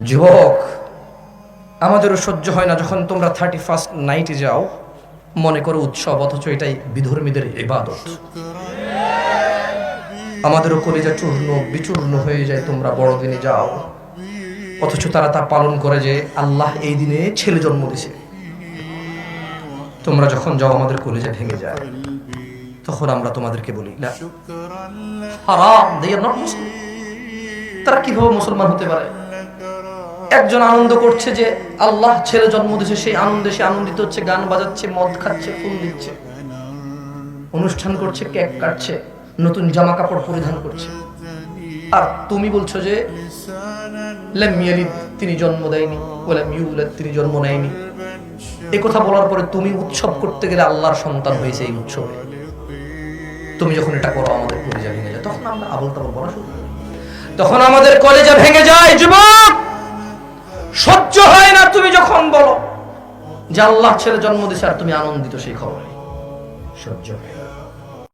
যুবক, আমাদেরও সহ্য হয় না যখন তোমরা থার্টি ফার্স্ট নাইটে যাও। মনে করো উৎসব, অথচ এটাই বিধর্মীদের ইবাদত। আমাদেরও কলিজা চূর্ণ, বিচূর্ণ হয়ে যায় তোমরা বড়দিনে যাও। অথচ তারা তা পালন করে যে আল্লাহ এই দিনে ছেলে জন্ম দিছে। তোমরা যখন যাও, আমাদের কলিজা ভেঙে যায়। তখন আমরা তোমাদেরকে বলি না। তারা কীভাবে মুসলমান হতে পারে? একজন আনন্দ করছে যে আল্লাহ ছেলে জন্ম দিয়েছে, সেই আনন্দে সে আনন্দিত হচ্ছে, গান বাজাচ্ছে, মদ খাচ্ছে, ফুল দিচ্ছে। অনুষ্ঠান করছে, কেক কাটছে, নতুন জামা কাপড় পরিধান করছে। আর তুমি বলছো যে, লাম তিনি জন্ম দেয়নি ওয়ালাম তিনি জন্ম নেয়নি। এই কথা বলার পরে তুমি উৎসব করতে গেলে আল্লাহর সন্তান হয়েছে এই উৎসবে। তুমি যখন এটা করো, আমাদের কলেজা ভেঙে যায়। তখন আমরা আবল তাবল বলা শুরু তখন আমাদের কলেজা ভেঙে যায়, যুবক! যখন বলো যে আল্লাহ ছেলে জন্ম দিছে আর তুমি আনন্দিত সেই খবর সহ্য হয়।